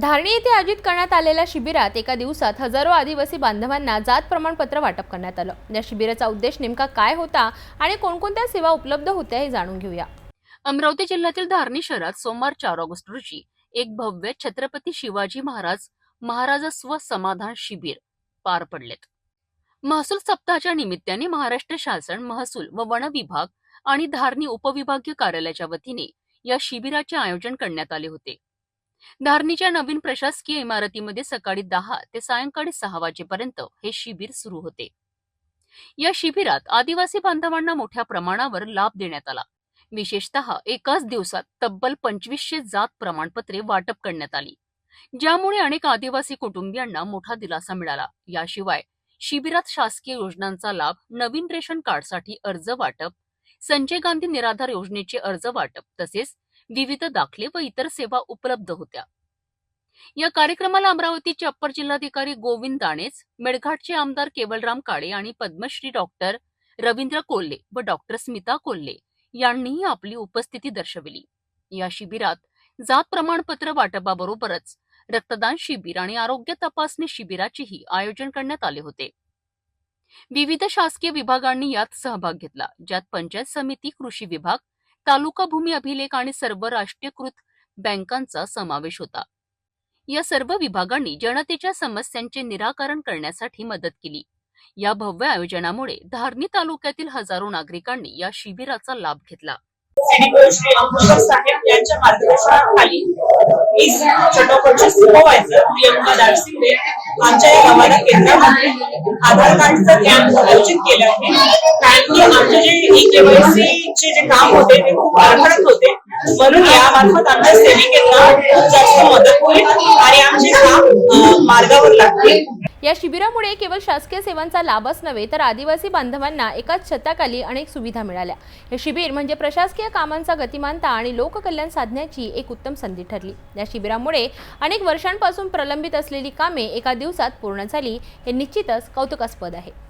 धारणी येथे आयोजित करण्यात आलेल्या शिबिरात एका दिवसात हजारो आदिवासी बांधवांना जात प्रमाणपत्र वाटप करण्यात आलं. या शिबिराचा उद्देश नेमका काय होता आणि कोणकोणत्या सेवा उपलब्ध होत्या हे जाणून घेऊया. अमरावती जिल्ह्यातील धारणी शहरात सोमवार चार ऑगस्ट रोजी एक भव्य छत्रपती शिवाजी महाराज महाराजस्व समाधान शिबिर पार पडलेत. महसूल सप्ताहाच्या निमित्ताने महाराष्ट्र शासन महसूल व वन विभाग आणि धारणी उपविभागीय कार्यालयाच्या वतीने या शिबिराचे आयोजन करण्यात आले होते. धारणीच्या नवीन प्रशासकीय इमारतीमध्ये सकाळी दहा ते सायंकाळी सहा वाजेपर्यंत हे शिबिर सुरू होते. या शिबिरात आदिवासी बांधवांना मोठ्या प्रमाणावर लाभ देण्यात आला. विशेषतः एकाच दिवसात तब्बल पंचवीसशे जात प्रमाणपत्रे वाटप करण्यात आली. ज्यामुळे अनेक आदिवासी कुटुंबियांना मोठा दिलासा मिळाला. याशिवाय शिबिरात शासकीय योजनांचा लाभ नवीन रेशन कार्डसाठी अर्ज वाटप संजय गांधी निराधार योजनेचे अर्ज वाटप तसेच विविध दाखले व इतर सेवा उपलब्ध होत्या. या कार्यक्रमाला अमरावतीचे अप्पर जिल्हाधिकारी गोविंद दाणेच मेळघाटचे आमदार केवलराम काळे आणि पद्मश्री डॉक्टर रवींद्र कोल्हे व डॉक्टर स्मिता कोल्हे यांनीही आपली उपस्थिती दर्शविली. या शिबिरात जात प्रमाणपत्र वाटपाबरोबरच रक्तदान शिबिर आणि आरोग्य तपासणी शिबिराचेही आयोजन करण्यात आले होते. विविध शासकीय विभागांनी यात सहभाग घेतला ज्यात पंचायत समिती कृषी विभाग तालुका भूमी अभिलेख आणि सर्व राष्ट्रीयकृत बँकांचा समावेश होता. या सर्व विभागांनी जनतेच्या समस्यांचे निराकरण करण्यासाठी मदत केली. या भव्य आयोजनामुळे धारणी तालुक्यातील हजारो नागरिकांनी या शिबिराचा लाभ घेतला. श्री अंकुशर साहेब यांच्या मार्गदर्शनाखाली मी चटोपटचे सुपरवायझर प्रियंका दारसिंगे आमच्या या गावाला केंद्रामध्ये आधार कार्डचं कॅम्प आयोजित केलं आहे. कारण की आमच्या जे काम होते ते खूप होते. म्हणून यामार्फत आमच्या सेविकेंना खूप जास्त मदत होईल आणि आमचे काम मार्गावर लागतील. या शिबिरामुळे केवळ शासकीय सेवांचा लाभच नव्हे तर आदिवासी बांधवांना एकाच छताखाली अनेक सुविधा मिळाल्या. हे शिबिर म्हणजे प्रशासकीय कामांचा गतिमानता आणि लोककल्याण साधण्याची एक उत्तम संधी ठरली. या शिबिरामुळे अनेक वर्षांपासून प्रलंबित असलेली कामे एका दिवसात पूर्ण झाली हे निश्चितच कौतुकास्पद आहे.